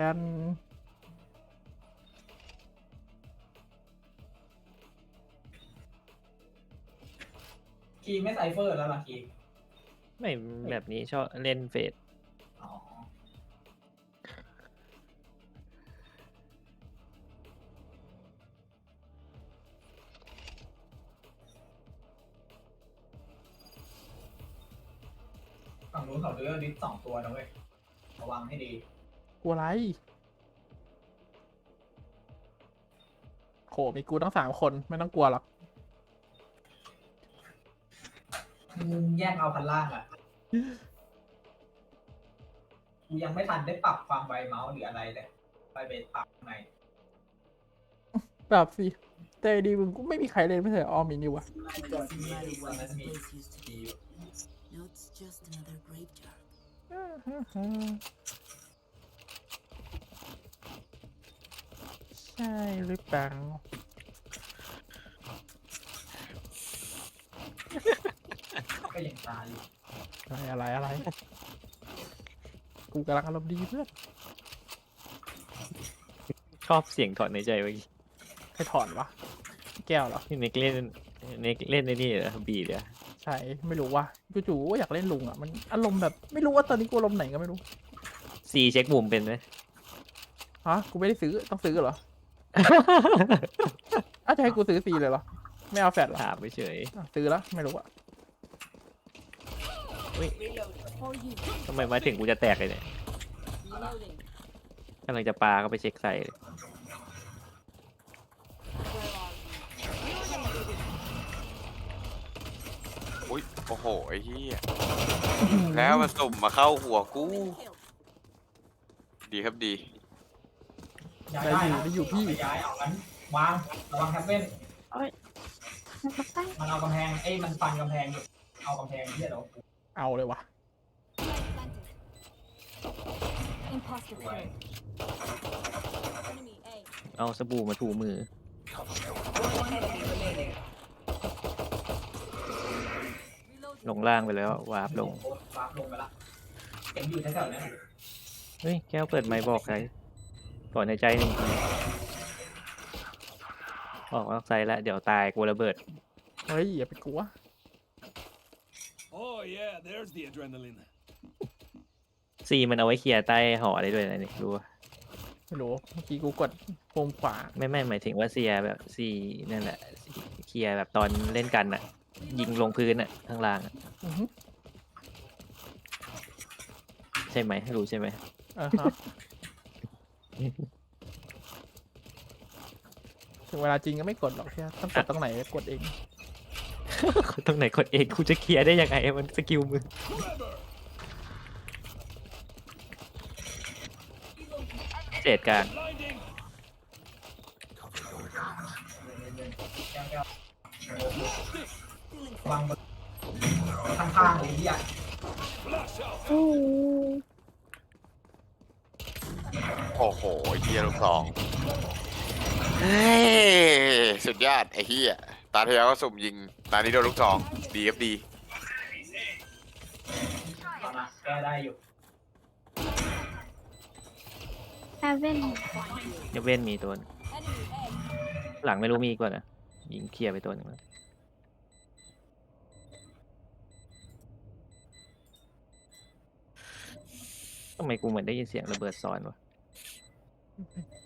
กันคีไม่ไซเฟอร์แล้วล่ะคีไม่แบบนี้ชอบเล่นเฟดอ๋อฝั่งนู้นเขาเลือกดิสสองตัวนะเว้ยระวังให้ดี กลัวอะไร โห มีกูตั้งสามคนไม่ต้องกลัวหรอก มึงแย่งเอาพันล่างอะ กูยังไม่ทันได้ปรับความไวเมาส์หรืออะไรเลยไปไปปรับข้างในแบบสิแต่ดีมึงกูไม่มีใครเล่นไม่ใช่เหรอออมมีนี่วะตัวที่มีตอนนั้นมี place used to ดี be. อยู่ Now it's just another graveyard. ใช่หรือเปล่าก็ยังตายอยู่อะไรอะไรอะไร กูกำลังอารมณ์ดีเพื่อนชอบเสียงถอนในใจเมื่อกี้ใครถอนวะ แก้วเหรอนี่เน็กเล่นเน็กเล่นในนี่เหรอบีเดี๋ยวใช่ไม่รู้ว่าจู่ๆก็อยากเล่นลุงอะมันอารมณ์แบบไม่รู้ว่าตอนนี้กูอารมณ์ไหนก็ไม่รู้ซีเช็คมุมเป็นไหมฮะกูไม่ได้ซื้อต้องซื้อเหรอ อ้าวจะให้กูซื้อซีเลยเหรอ ไม่เอาแฟดเหรอถามไปเฉยอะซื้อแล้วไม่รู้อะ For you. ทำไมมาถึงกูจะแตกเลยเนี่ย Reloading. กำลังจะปาก็ไปเช็คใส่เลย Where are you? อุ้ยโอ้โหไอ้เหี้ยแล้วมาสุ่มมาเข้าหัวกู Kill. ดีครับดี ย้ายได้ได้อยู่นะได้อยู่พี่ไปย้ายเอางั้นวางระวังแท็บเว้นมันเอากำแพงเอ้ยมันฟันกำแพงอยู่เอากำแพงที่เดี๋ยวกูเอาเลยวะ Imposter ไว้ kill. Enemy A. เอาสบู่มาถูมือ Reloading. ลงล่างไปแล้ววาร์ปลงวาร์ปลงไปละเห็นอยู่แถวๆนั้นเฮ้ย แก้วเปิดไมค์บอกใคร ถอนในใจหนึ่งทีออกนอกใจแล้วเดี๋ยวตายกูระเบิด เฮ้ยอย่าไปกลัว Oh yeah, there's the adrenaline. ซีมันเอาไว้เคลียร์ใต้หอได้ด้วยนะนี่รู้ปะไม่รู้เมื่อกี้กูกดโฮมขวาไม่ไม่หมายถึงว่าเซียแบบซีนั่นแหละเคลียร์แบบตอนเล่นกันอะยิงลงพื้นอะข้างล่างอะอือฮึใช่ไหมรู้ใช่ไหม อ่าฮะ ถึงเวลาจริงก็ไม่กดหรอกใช่ไหมต้องกดตรงไหนกดเอง ตรงไหนกดเองกูจะเคลียร์ได้ยังไงมันสกิลมือ Forever. เศษกลาง Blinding. แก้วๆวางบนข้างๆเลยที่อะ Flash out. โอ้โหไอ้เหี้ยลูกสองเฮ้ยสุดยอดไอ้เหี้ยตาที่แล้วก็สุ่มยิง ตานี้โดนลูกสองดีครับดีตอนนั้นแก้ได้อยู่ฮาเว่นเดี๋ยวเว้นมีตัวหนึ่ง Enemy A. หลังไม่รู้มีอีกว่านะยิงเคลียร์ไปตัวหนึงแล้วทำไมกูเหมือนได้ยินเสียงระเบิดซ้อนวะ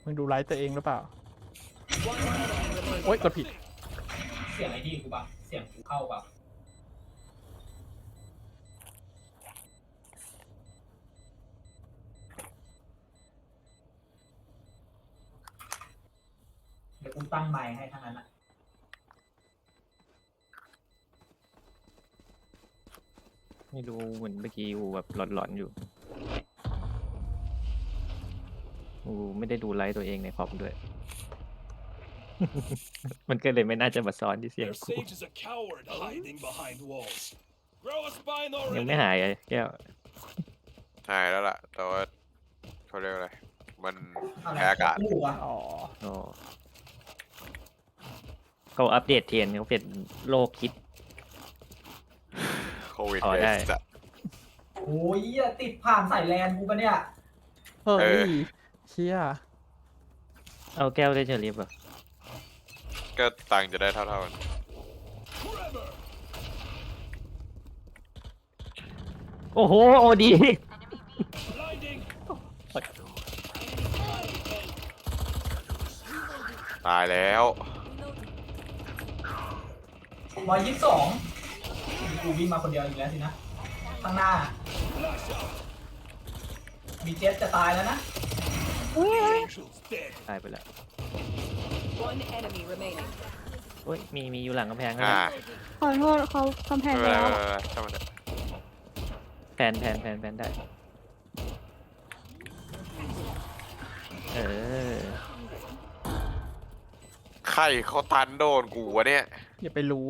มึงดูไลฟ์ตัวเองหรือเปล่า โอ๊ยกดผิด เสียงไอ้นี่กูปะเสียงกูเข้าปะเดี๋ยวกูตั้งไมค์ให้ทั้งนั้นอะไม่รู้เหมือนเมื่อกี้กูแบบหลอนๆอยู่ กูไม่ได้ดูไลฟ์ตัวเองในคอมด้วย มันก็เลยไม่น่าจะมาซ้อนที่เสียง Their กู sage is a coward hiding behind walls. Grow a spine ยัง already. ไม่หายเลยแก้วใช่แล้วล่ะ แต่ว่าเขาเรียกอะไร มันอะไรแพ้อากาศกูวะอ๋ออ๋อเขาอัปเดตเทียนเขาเป็นโลกคิด โควิดอ๋อเวได้สอะโอ้ยเหี้ยติดผ่านสายแลนกูปะเนี่ย เฮ้เออย เชี่ยเอาแก้วได้เฉลียบเหรอก็ตังค์จะได้เท่าๆกัน Forever. โอ้โหโอดี Blinding. ตายแล้ว Reloading. ร้อยยี่สิบสองกูวิ่งมาคนเดียวอีกแล้วสินะ ข้างหน้า Flash out. มีเจ็ตจะตายแล้วนะ Angel's dead. ตายไปแล้ว One enemy remaining. โอ้ย มี มีอยู่หลังกำแพงนะอ่าขอโทษเขากำแพไม่งเป็นไรแล้ว ไม่เป็นไรช่างมันเถอะแผนแผนแผนแผนได้ เออใครเขาตันโดนกูวะเนี่ย อย่าไปรู้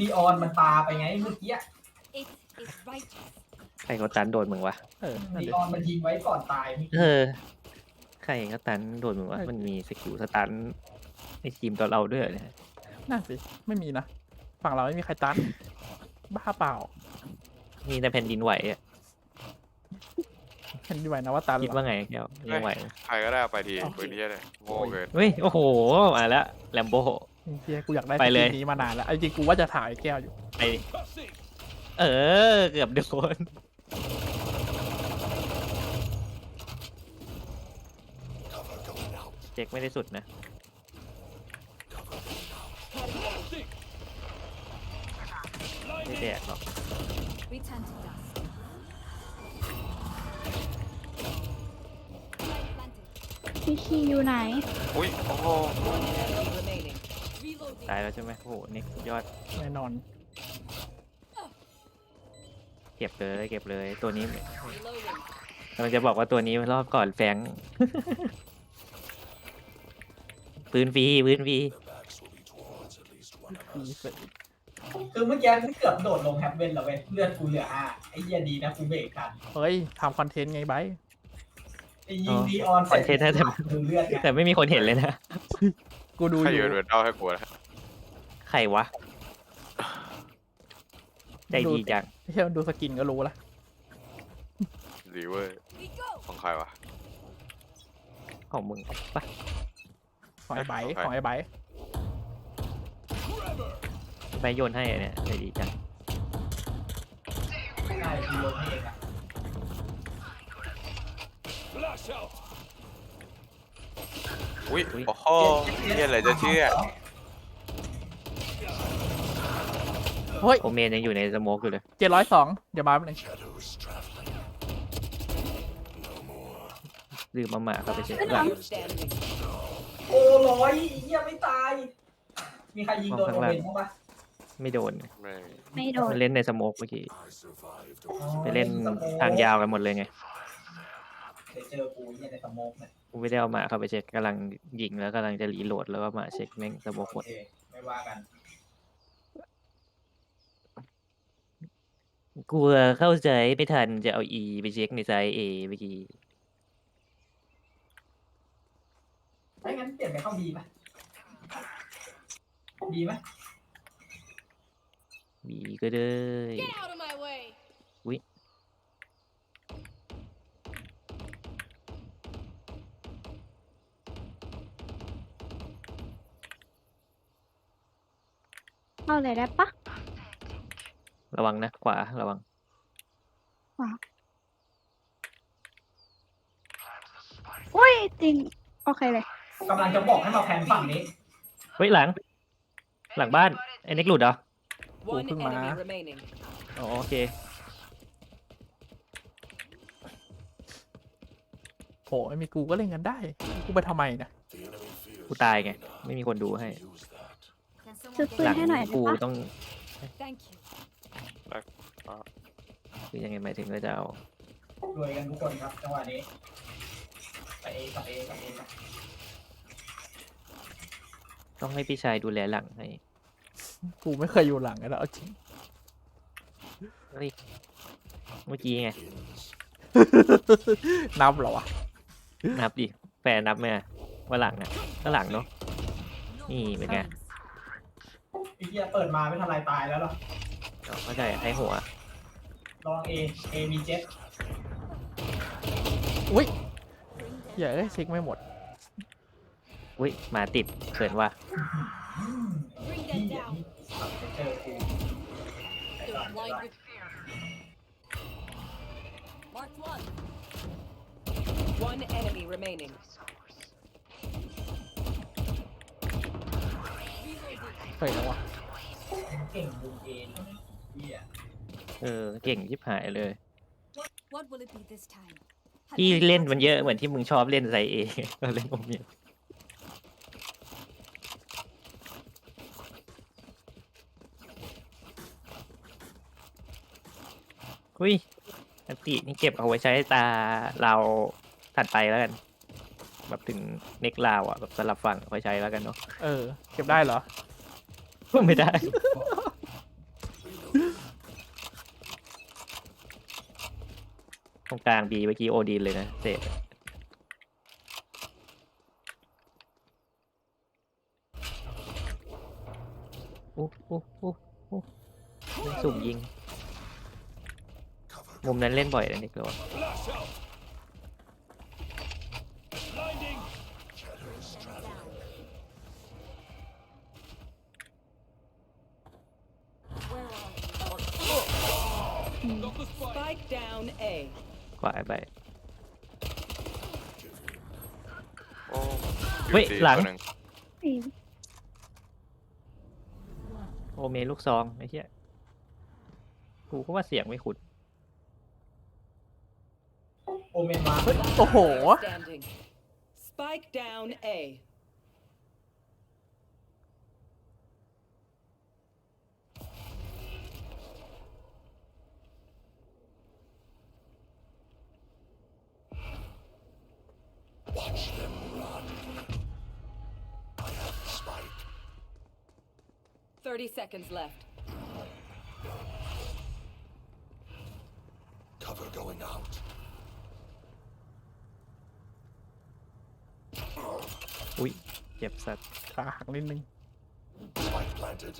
นีออนมันปาไปไงเมื่อกี้ It is righteous. ใครเขาตันโดนมึงวะ เออนั่นนีดิออนมันยิงไว้ก่อนตายเมื่อเอกี้อใครเขาตันโดนมึงวะมันมีสกิลสตันในทีมตัวเราด้วยเหรอเนี่ยนั่นสิ ไม่มีนะ ฝั่งเราไม่มีใครตัน บ้าเปล่ามีแต่แผ่นดินไหวอะเห็นดีไหวนะว่าตันคิดเหรอว่าไงแก้วยังไหวไหมใครก็ได้เอาไปทีปืนที่เนี่ยโง่เกินเฮ้ย โอ้โหมาแล้วแลมโบ เฮียกูอยากได้ไปเลย สกินนี้มานานแล้วเอาจริงๆกูว่าจะถ่ายแก้วอยู่ ไป Passing. เออ เกือบโดน Cover going out. เจ็กไม่ได้สุดนะ Passing. ไม่แดกหรอก Return to dust. Planted. พี่คีอยู่ไหน อุ้ย โอ้โห One enemy remaining. Reloading. ตายแล้วใช่ไหมโอ้โหนี่สุดยอดแน่นอน เก็บเลยเก็บเลยตัวนี้ Reloading. กำลังจะบอกว่าตัวนี้รอบก่อนแฟง ปืนฟรีปืนฟรีดีเสร็จคือเมื่อกี้กูเกือบโดดลงแฮปเวนแล้วเว้ยเลือดกูเหลืออะไอ้เหี้ยดีนะกูเบรกทันเฮ้ยทำคอนเทนต์ไงไบร์ทไอ้ยิงนีออนเสร็จคอนเทนต์น่าจะดูเลือดไงแต่ไม่มีคนเห็นเลยนะ กูดูใครออยู่ยู่เดินเล่าให้กูนะใครวะ ใจดีจัง เฮียมันดูสกินก็รู้ละรีเวอร์ We go. ของใครวะของมึงปะ ของไอ้ไบร์ทโอเคของไอ้ไบร์ท Forever. ไปโยนให้อะเนี่ยใจดีจังใช่กูลงเองอะ Flash out. อุ้ยโอ้โหเนี่ยอะไรจะเชื่อเฮ้ยโอเมนยังอยู่ในสโมกอยู่เลย เจ็ดร้อยสองเดี๋ยวมาแป๊บนึง Shadows traveling. No more. ลืมมาหมาเข้าไปเช็ค Player หลัง standing. โอ้ร้อยไอ้เหี้ยไม่ตาย มีใครยิงโดนโอเมนบ้างปะไม่โดนไม่ไม่โดน มันเล่นในสโมกเมื่อกี้ I survived. อ๋อไปเล่นทางยาวกันหมดเลยไง เดี๋ยวเจอกูเนี่ยในสโมกเนี่ยกูไม่ได้เอาหมาเข้าไปเช็คกำลังยิงแล้วกำลังจะรีโหลดแล้วก็มาเช็คแม่งสโมกหมโอด เคไม่ว่ากัน กลัวเข้าใจไม่ทันจะเอา E ไปเช็คในไซส์ A เมื่อกี้ ถ้างั้นเปลี่ยนไปเข้าดีปะดีไหมบีก็ได้ Get out of my way. เข้าเลยได้ปะ ระวังนะขวาระวังอุ้ยจริง โอเคเลย กำลังจะบอกให้มาแพนฝั่งนี้ เฮ้ยหลัง หลังบ้านไอ้เน็กหลุดเหรอ One Open enemy ma. remaining. อ๋อโอเค โหไม่มีกูก็เล่นกันได้ กูไปทำไมเนะ The enemy fears กูตายไง ไม่มีคนดูให้ use that. Can ซื้อ someone ปืนหลังให้หน่อยได้กูปะต้อง Thank you. คือยังไงหมายถึงก็จะเอารวยกันทุกคนครับจังหวะนี้ไปเอกับเอกับเอกับ ต้องให้พี่ชายดูแลหลังให้กูไม่เคยอยู่หลังกันแล้วเอาจริงเฮ้ยเมื่อกี้ไง Ins. นับเหรอวะนับดิ แฟนนับไหมอะว่าหลังอะก็หลังเนาะ นี่เป็นไงไอ้เหี้ยเปิดมาไม่ทันไรตายแล้วหรออ๋อเข้าใจให้หัว ลองเอเอมีเจ็ตอุ้ย Bring them อย่าเอ้ยเช็คไม่หมด อุ้ยหมาติดเขินว่า Bring ที่ them อย่า down. ที่เจอกู They're blind with Marked one. One enemy remaining. Reloading. เคยแล้ววะเก่งดูเองเหี้ยเออเก่งยิบหายเลย What will it be this time? Have พี่ you เล่น got มันเยอะเหมือนที่มึงชอบเล่นไซเอเราเล่นโอเมีย อุ้ยอันตินี่เก็บเอาไว้ใช้ตาเราถัดไปแล้วกัน แบบถึงเน็กลาวอะแบบสลับฝั่งเอาไว้ใช้แล้วกันเนาะเออ เก็บได้เหรอไม่ได้ ตรงกลางบีเมื่อกี้โอดีนเลยนะเสร็จอู้อู้อู้อู้เล่นสุ่มยิง Cover. มุมนั้นเล่นบ่อยนะนิกเลย Flash out. Blinding. Shadows traveling. Where are you? Got the spike. Spike down A. ขวาไปโอ้เฮ้ยสี่หลังตัวนึ่นี่โอเมลูกซองไอ้เหี้ยกูก็ว่าเสียงไม่ขุด เมนมา เฮ้ย โอ้โห Player Standing. Spike down A. Watch them run. I have the spike. 30 seconds left. Cover going out. อุ้ยเจ็บสัตว์ขาหักนิดนึง Spike planted.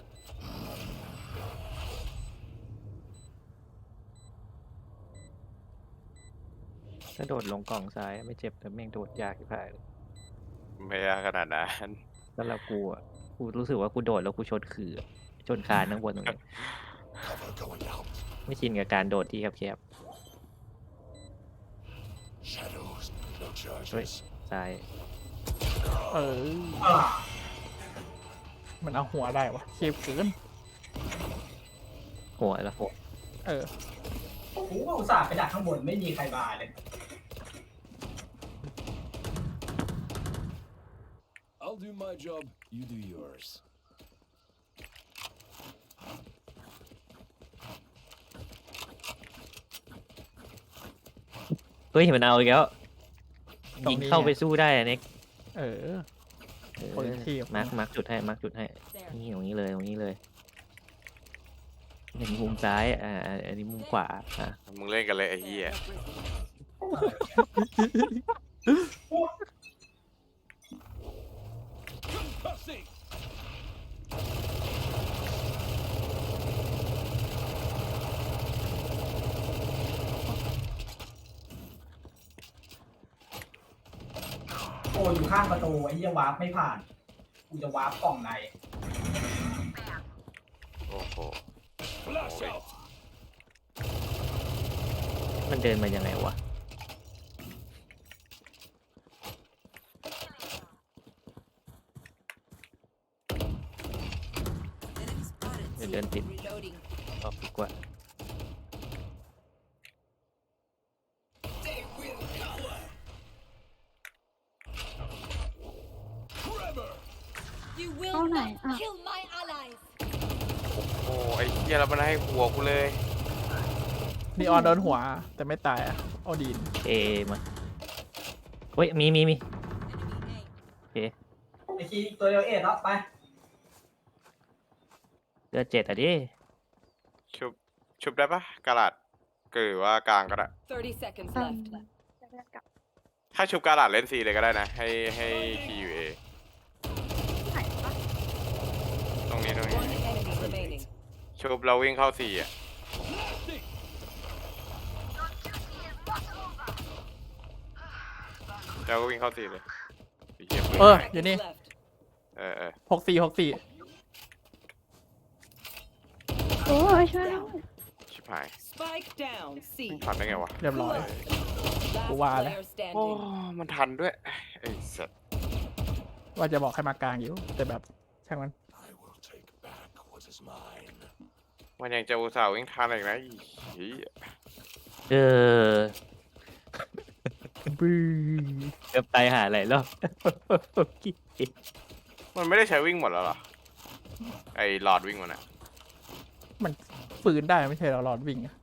ถ้าโดดลงกล่องซ้ายไม่เจ็บแต่แม่งโดดยากที่พายเลยไม่ยากขนาดนั้นแล้วเรากูอะกูรู้สึกว่ากูโดดแล้วกูชนคืออะชนคานข้างบนตรงนี้ Cover going out. ไม่ชินกับการโดดที่แคบ Shadows. No เฮ้ย charges. ๆซ้าย เอออ่ามันเอาหัวได้วะเคบเกิน หัวแล้วเออกูก็อุตส่าห์ไปดักข้างบนไม่มีใครบายเลย I'll do my job. You do yours. เฮ้ยมันเอาอีกแล้วตรงนี้ยิงเข้าไงไปสู้ได้อะเน็ก เออเออคนละที่มาร์คมาร์คจุดให้มาร์คจุดให้ There. นี่ตรงนี้เลยตรงนี้เลยหนึ่งมุมซ้ายอ่าอ่าอันนี้มุมขวาอะมึงเล่นกันเลยไอ้เหี้ย Passing. โอ้อยู่ ข้างประตูไอ้เหี้ยวาร์ปไม่ผ่าน กูจะวาร์ปกล่องในโอ้โห Flash out. มันเดินมายังไงวะเดี๋ยวเดินติด Reloading. ออกดีกว่า ไอ้เหี้ยแล้วมันให้หัวกูเลยนี่ออนโดนหัว แต่ไม่ตายอะโอดีนเอมาเฮ้ยมีมีมี Enemy A. ไอ้คีย์ตัวเดียวเอ็ดแล้วไปเลือดเจ็ดอะดิชุบชุบได้ปะกาลาดหรือว่ากลางก็ได้30 seconds อืม left. จะเลือกกลับถ้าชุบกาลาดเล่นซีเลยก็ได้นะ ให้ให้คีอยู่เอไหนปะตรงนี้ตรงนี้ One enemy remaining. ชุบเราวิ่งเข้าซีอะ Blasting. เจ้าก็วิ่งเข้าตีเลยไอ้เหี้ยเออปืนหายอยู่นี่ Left. เออเออหกสี่หกสี่โอ้ยช่วยแล้วชิบหาย Spike down. C. ทันได้ไงวะ เรียบร้อย Last Wow. player โอ้ standing. มันทันด้วยไอ้สัตว์ว่าจะบอกให้มากลางอยู่ แต่แบบช่างมัน มันยังจะอุตส่าห์วิ่งทันอีกนะอีเหี้ยเออบื้อเกือบตายหาหลายรอบมันไม่ได้ใช้วิ่งหมดแล้วเหรอ ไอ้หลอดวิ่งมันอะมันฝืนได้ไม่ใช่เหรอหลอดวิ่งอะ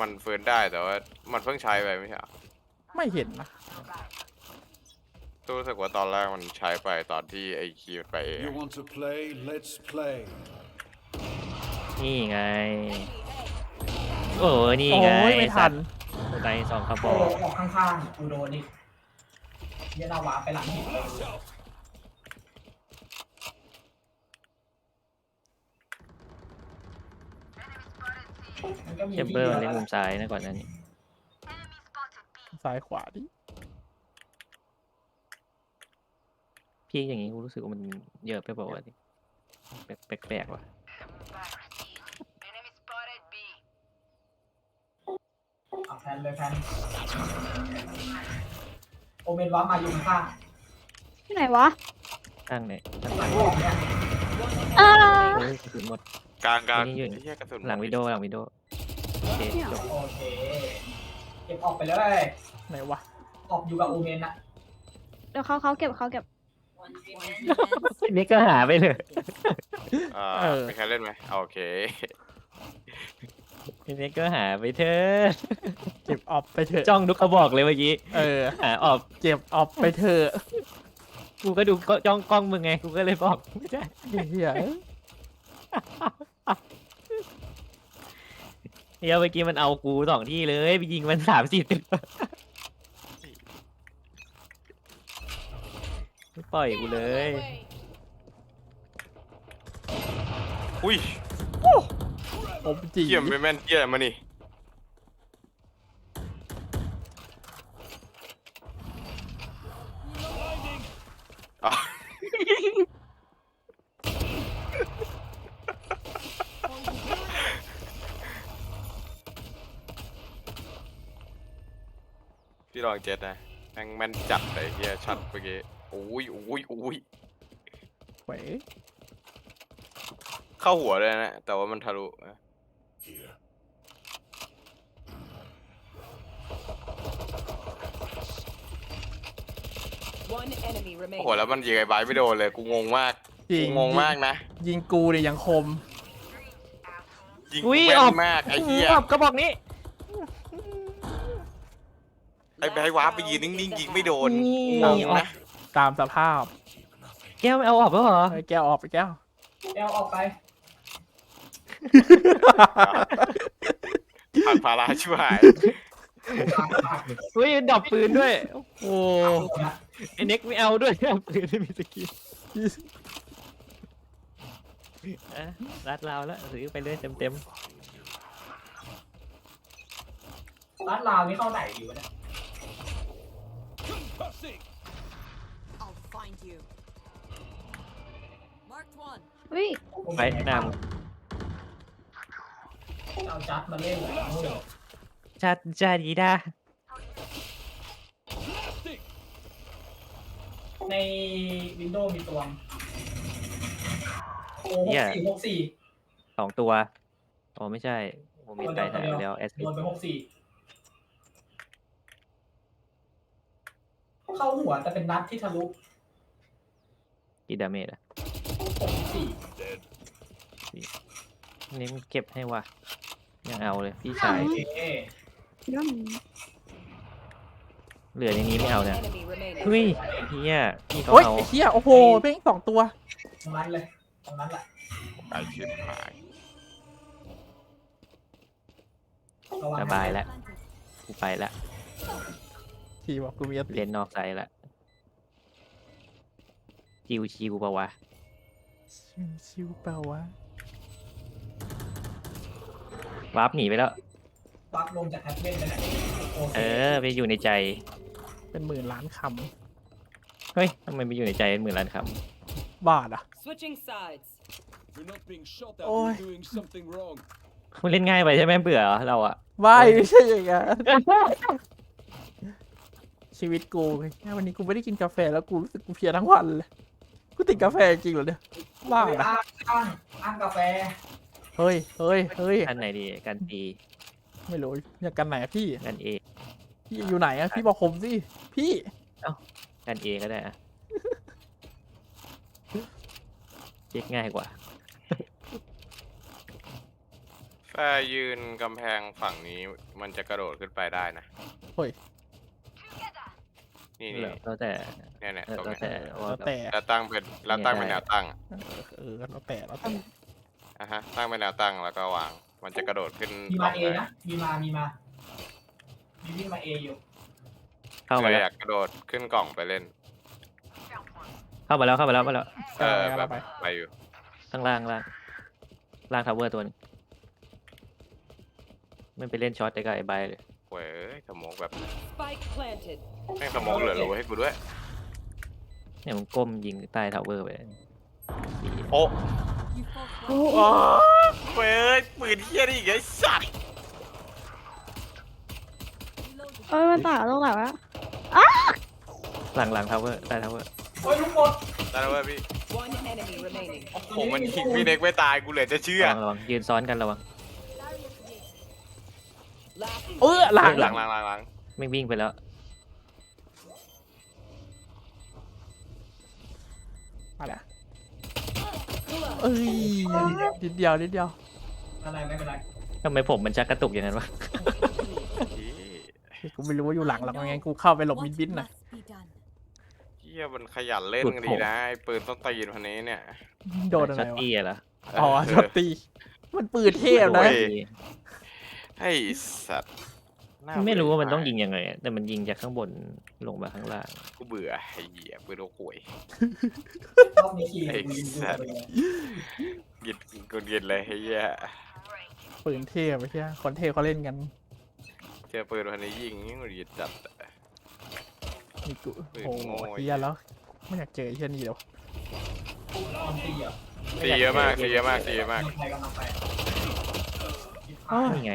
มันเฟิร์นได้แต่ว่า มันเพิ่งใช้ไปไม่ใช่เหรอไม่เห็นนะรู้สึกว่าตอนแรกมันใช้ไปตอนที่ไอ้คีย์ไปเอง You want to play? Let's play. นี่ไง โอ้นี่โอ้ไงยไม่ทันสัตว์ในสองกระบโอ้อกออกข้างๆกูโดนอีกเหี้ยนาวาไปหลังหินเลย Blast out. มันก็มีเชมที่เบอร์มันเดีเล่ยนวมุมซ้ายนะก่อนหนั้านซ้ายขวาดิพี่อย่างนี้กูรู้สึกว่ามันเยอะไปเปล่าวะแปลกแปลกๆว่ะ เอาแพนเลยแพนโอเมนวามาอยู่ข้างที่ไหนวะข้างไหนข้างๆหหลัลังงออกเนี่ยอ่าโอ้ยกระสุนหมด กลางกลางนี่อยู่ไอ้เหี้ยกระสุนหลังวิดีโอหลังวิดีโอโอเคจบโอเคเก็บออกไปเลยไหนวะออกอยู่กับโอเมนอะเดี๋ยวเขาเขาเก็บเขาเก็บนี่ก็หาไปเลย อ่าเออ มีใครเล่นไหมโอเค นี่ก็หาไปเถอะเก็บออฟไปเถอะจ้องทุกกระบอกเลยเมื่อกี้เออ หาออกเก็บออฟไปเถอะกูก็ดูก็จ้องกล้องมึงไงกูก็เลยบอกไม่ได้เฮียเฮียเมื่อกี้มันเอากูสองที่เลยไปยิงมันสามสี่ตึกไม่ปล่อยกูเลยอุ้ย ผมจริงเกี่ยมไปแม่นเกี่ยมานี่อะพี่ลองเจ็ดนะแม่งแม่นจัดเลยเฮียช็อตเมื่อกี้อุ้ยอุ้ยอุ้ยเว้ยเข้าหัวเลยนะ แต่ว่ามันทะลุ Here. 1 enemy โอ้ remaining. โหแล้วมันยิงไอ้ไบร์ทไม่โดนเลยกูงงมากจริกูงงงมากนะ ยิงกูเนี่ยยังคม ยิงอุ้กูยแม่ออกนมากไอ้เหี้ยออกกระบอกนี้ไอ้ไบร์ทวาร์ปไปยืนนิ่งๆยิงไม่โดนนี่งงออกนะ ตามสภาพแก้วไม่เอาออกแล้วเหรอเออแก้วออกไปแก้ว แอลออกไป ผ่านภาระชิบหายปากปากอุ้ยดับปืนด้วย โอ้ลูกนะไอเน็กไม่เอาด้วยดับปืนไม่มีสกิลอะรัดเราแล้วซื้อไปเลยเต็มเต็มร้านลาวนี่เข้าไหนอยู่วะเนี่ย Concussing. I'll find you. Marked one. อุ้ย ๆไปหน้ามึง เอาจัดมาเล่นเลยโอ้ยจัดจัดดีด้า Blasting. ในวินโดว์มีตัวโอ้หกสี่หกสี่สองตัวอ๋อไม่ใช่ผมมีตายหายไปแล้วแอสซิโดนไปหกสี่เข้าหัวแต่เป็นนัดที่ทะลุกี่ดาเมจอะหกสี่ Dead. นี่มันเก็บให้ว่ะ ยังเอาเลยพี่ชายโอเคย่อมเหลือในนี้ไม่เอา One เนี่ย enemy remaining. เฮ้ยเฮียพี่เขาโอ้ยเอาไอ้เฮียโอ้โหเพ่งสองตัว ตรงนั้นเลยตรงนั้นแหละไอ้ชิบหายระวังสบายแล้วกูไปละทีบอกกูมีอติเล่นนอกใจละชิวชิวๆปะวะชิวชิวเปล่าวะ วาร์ปหนีไปแล้ว ปักลงจากแฮปเว่นไปไหนโอเคเออ ไปอยู่ในใจไปเป็นหมื่นล้านคเฮ้ยทำไมไปอยู่ในใจหมื่นล้านคำบาทอะ Switching sides. You're not being shot at. Ôi. You're doing something wrong. ำมันเล่นง่ายไปใช่ไหมเบื่อเหรอเราอะ ไม่ไม่ใช่อย่างนั้น ชีวิตกูแค่วันนี้กูไม่ได้กินกาแฟแล้วกูรู้สึกกูเพลียทั้งวันเลย กูติดกาแฟจริงเหรอเนี่ยบ้าอ้นะางอ้างอ้างกาแฟ เฮ้ยเฮ้ยเฮ้ยกันไหนดีกันตีไม่รู้อยากกันไหนอะพี่กันเอพี่อยู่ไหนอะพี่บอกผมสิพี่กันเอก็ได้อะเช็คง่ายกว่าถ้ายืนกำแพงฝั่งนี้มันจะกระโดดขึ้นไปได้นะ เฮ้ยนี่นี่แล้วแต่เนี่ยเนี่ยเออตรงแล้วเนี้ยแต่ว่าแล้วแบบแต่ แล้วตั้งเป็นแล้วตั้งเป็นแนวตั้งอะเออแล้วแต่แล้วแต่ อะฮะตั้งเป็นแนวตั้งแล้วก็วาง มันจะกระโดดขึ้นมีกมาล่องเอได้นะ มีมา มีมา มีวิ่งมาเออยู่เข้ามาเออแล้วอยากกระโดดขึ้นกล่องไปเล่น เข้ามาแล้วเข้ามาแล้วเข้ามาแล้วเออเอาแบไปบไป ไปอยู่ข้างล่างล่างล่างทาวเวอร์ตัวนึงไม่ไปเล่นช็อตได้กับไอ้ใบเลยโว้ยเอ้ยสมองแบบ Spike planted. แม่งสมองเหลือรูให้กูด้วย เนี่ยมันก้มยิงใต้ทาวเวอร์ไปดีโอ้ You fall โอ้โอ้เว้ยปืนเฮี้ยนี่อีกไอ้สัตว์เอ้ยมันต่างตรงไหนวะหลังหลังทาวเวอร์ใต้ทาวเวอร์โอ้ยลูกหมดได้แล้วเว้ยพี่ One enemy remaining. ผมมันยิงพี่เน็กไม่ตายกูเหลือจะเชื่อระวังระวังยืนซ้อนกันระวัง Last เออหลังหลังหลังหลังหลัง ไม่วิ่งไปแล้ว เอ้ยนิดเดียวนิดเดียวอะไรไม่เป็นไรทำไมผมมันชักกระตุกอย่างนั้นวะพี่กูไม่รู้ว่าอยู่หลังหลังยังไงกูเข้าไปหลบมิดบินน่ะ must be done. เฮี้ยมันขยันเล่นกันดีนะไอ้ปืนต้นตีนพันนี้เนี่ยโดนอะไรช็อตวะตี้อะเหรออ๋อช็อตตีมันปืนเทพนะ โอ้ยไอ้สัตว์ น่ไม่รู้ว่ามันเบื่ต้องยิงยังไงอะแต่มันยิงจากข้างบนลงมาข้างล่าง กูเบื่อไอ้เหี้ยปืนโอ้โหวย รอบนี้ขี่ไอ้กูยิงดูสัตว์ไปเลยกินกูกินเลยไอ้เหี้ยปืนเทพไม่ใช่คนเทพเขาเล่นกันเจอปืนพันนี้ยิงนี่กูยิงจัดอะ นี่กูปืนโอ้โง่โหเฮียแล้วไม่อยากเจอไอ้เฮียนี่แล้วตอนตีอะตีเยอะมากตีเยอะมากตีเยอะมากกำลังไปกำลังไป อ้าว นี่ไง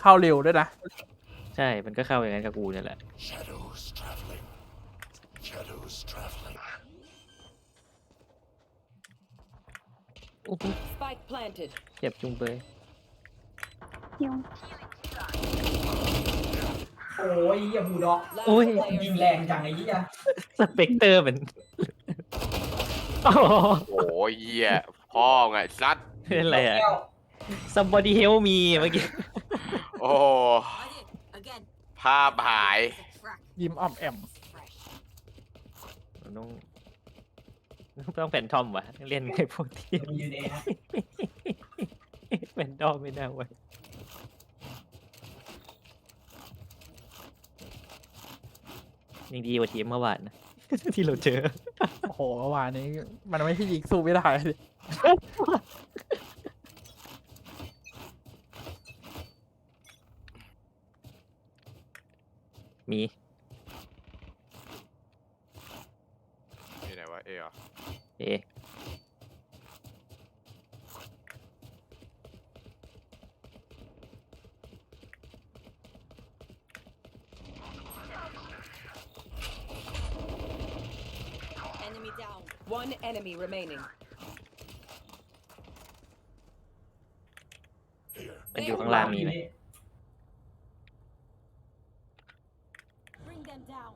เข้าเร็วด้วยนะ ใช่ มันก็เข้าอย่างนั้นกับกูเนี่ยแหละ Shadows traveling. Shadows traveling. โอ้โห Spike planted. เจ็บจุงเบยหิวโอ้ยเหี้ยบูลด็อก Last Ôi. player ยิงแรงจังไอ้เหี้ยสเปกเตอร์มันอ๋อโอ้ยเหี้ยพ่อไงซัดเป็นอะไรอะ แก้ว somebody help me เมื่อกี้ โอ้ I did. Again. ภาพหาย It's a crack. ยิ้มอ้อมแอม Fresh. ต้องต้องแฟนทอมวะเล่นไอ้พวกที่มันยืนเองนะแฟนทอมไม่ได้เว้ยยังดีกว่าทีมเมื่อวานนะ ที่เราเจอ โอ้โหเมื่อวานนี้ มันไม่ใช่ยิงสู้ไม่ได้เลย มี ที่ไหนวะเอเหรอ เอ Enemy down. One enemy remaining. มันอยู่ข้างล่างมีไหม Bring them down.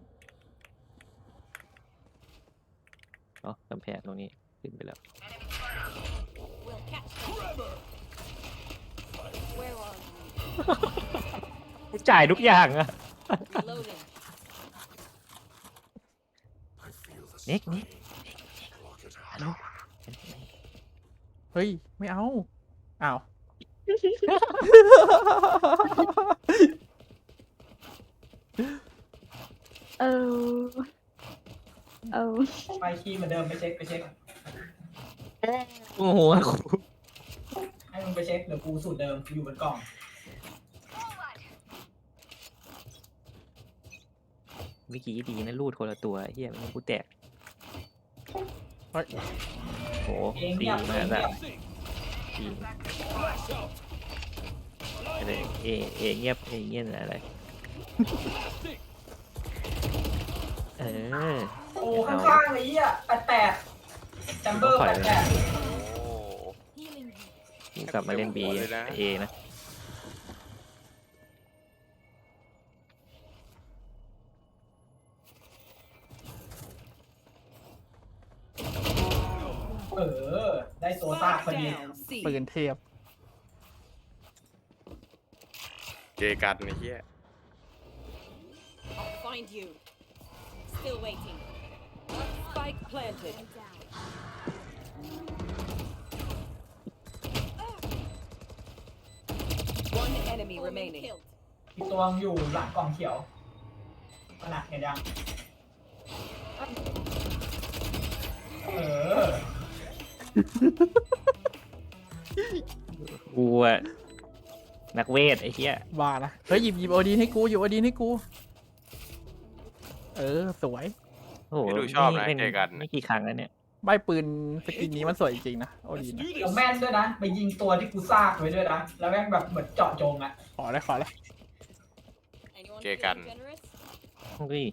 อ๋อกำแพงตรงนี้ขึ้นไปแล้ว We'll catch them. Where are you? จ่ายทุกอย่างอะ Reloading. I feel the Nick, Nick. strain. Block it out. ฮัลโหล เฮ้ย ไม่เอา อ้าว เออ เออ ไปขี้เหมือนเดิมไปเช็คไปเช็ค โอ้โหให้มึงไปเช็คเดี๋ยวกูสูตรเดิมอยู่บนกล่อง เมื่อกี้ดีนะรูดคนละตัวเฮียไม่งั้นกูแตกเฮ้ย โหเองตีเงียบมาเองแบเงียบบตี Flash out. อะไรเอเอเงียบเอเงียบอะไร Blasting. เออโอ้ข้างๆไอ้เหี้ยแปดแปดแชมเบอร์ปล่แปอยดเลยแปดโอ้ Healing you. กูกลับมาเล่นบีหัวเลยนะเอนะ ตัวซากพอ Spike ดี down. C. ปืนเทพเกกันไอ้เหี้ย I'll find you. Still waiting. Spike planted. Down. One enemy Omen remaining. killed. อีกตัวมันอยู่หลังกล่องเขียวขนาดเห็นยังเออ กูอะนักเวทไอ้เหี้ยบ้านะเฮ้ยหยิบหยิบโอดีนให้กูหยิบโอดีนให้กู เออ สวย โอ้โหไม่ดูชอบนะเล่นเจกัน ไม่กี่ครั้งแล้วเนี่ยใบปืนสกินนี้มันสวยจริงๆนะโอดี Let's นนะ do เรา this. แม่นด้วยนะ ไปยิงตัวที่กูซากไว้ด้วยนะ แล้วแม่งแบบเหมือนเจาะจงอะขอเลยขอเลย Anyone Okay, feeling gun. generous? เฮ้ย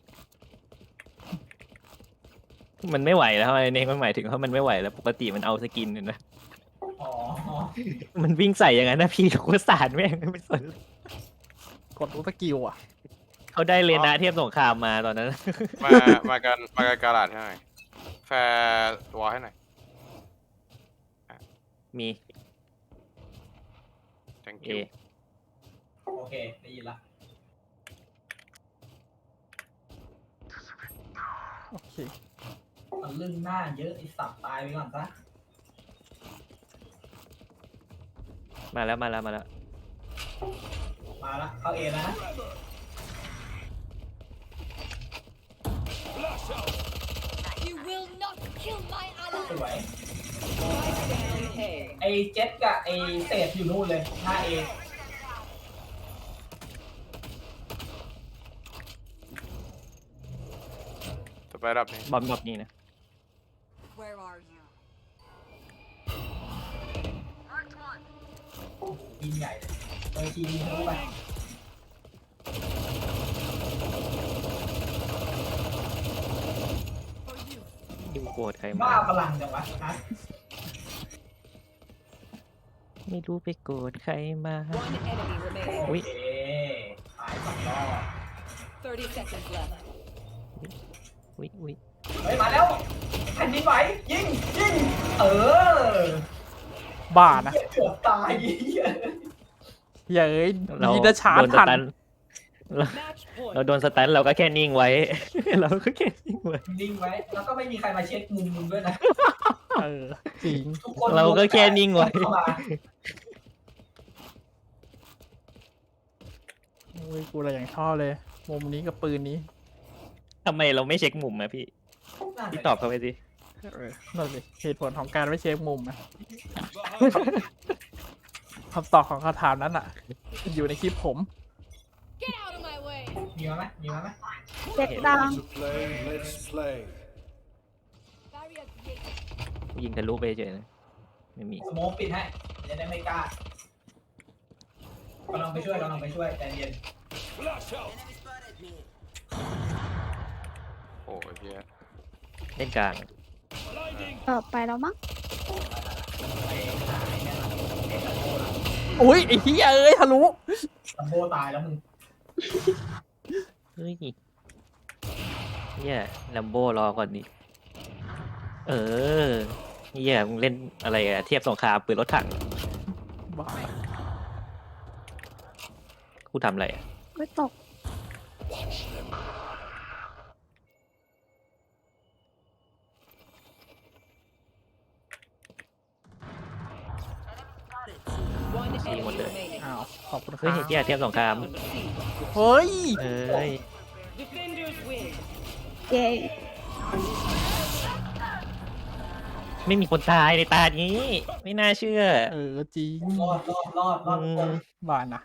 มันไม่ไหวแล้วไอ้เนี่ยมันหมายถึงว่ามันไม่ไหวแล้ว ปกติมันเอาสกินเนี่ยนะ อ๋อมันวิ่งใส่อย่างนั้นนะพี่กูสารแม่งไม่สนกดรูสกิลอะเขาได้เรยนนะเทียบสงครามมาตอนนั้น มา มากัน มากันกาลาดให้หน่อยแฟร์วอลให้หน่อย มี thank เอ you โอเค ได้ยินละโอเค มันลึ่งหน้าเยอะไอ้สับตายไปก่อนซะมาแล้วมาแล้วมาแล้วมาละเข้าเอแล้วนะ Flash out. You will not kill my ส ally. วย Spike down A. ไอ้เจ็ตกับไอ้เศษอยู่นู่นเลยหน้าเอต่อไปรับนี้บอมบอบนี่นะ ยิงใหญ่เลยเออทียิงทะลุไป For you. ดูโกรธใครบ้ามาพลังจังวะฮะไม่รู้ไปโกรธใครมา One enemy โอ remaining. เคตายสองรอบ30 seconds left. อุ้ยอุ้ยเฮ้ยมาแล้วแผ่นดินไหวยิงยิงเออ บ้านะเหี้ยเกือบตายเหี้ยเฮ้ยเอ้ยเราดีนะชาร์โดจนสทันตันเรา Match point. เราโดนสตันเราก็แค่นิ่งไว้ เราก็แค่นิ่งไว้ นิ่งไว้ แล้วก็ไม่มีใครมาเช็คมุมมึงด้วยนะ เออจริง ทุกคนเราก็แค่นิ่งไว้ เข้ามาโอ้ยกูอะไรอย่างชอบเลย มุมนี้กับปืนนี้ ทำไมเราไม่เช็คมุมอะพี่นั่นพี่แหละตอบเขาไปสิ เออนั่นสิเหตุผลของการไม่เช็คมุมนะ Behind you. คำตอบของคำถามนั้นอะ อยู่ในคลิปผม Get out of my way. มีมาไหมมีมาไหมเจ็ดดัง To play, let's play. Barrier created. ยิงทะลุไปเฉยนะไม่มีสโมกปิดให้จะได้ไม่กล้ากำลังไปช่วยกำลังไปช่วยใจเย็น Flash out. โอ้ยเฮียเล่นกลาง Blinding. ต่อไปแล้วมั้งไปหาไอ้เนี่ยนะไอ้ตะโกนอุ้ยไอ้เหี้ยเอ้ยทะลุตัมโบตายแล้วมึงเฮ้ยเนี่ยลัมโบรอก่อนดิเออเนี่ยมึงเล่นอะไรอะเทียบสงครามปืนรถถังบ้ากูทำอะไรอะ ไม่ตก เฮ้รัยบเทียบเทียบสงคราม C. เฮ้ยเอ้ย Defenders win. เย้ไม่มีคนตายในตานี้ ไม่น่าเชื่อ เออจริงรอดรอดรอดรอดอืทุกคนมบ้านะ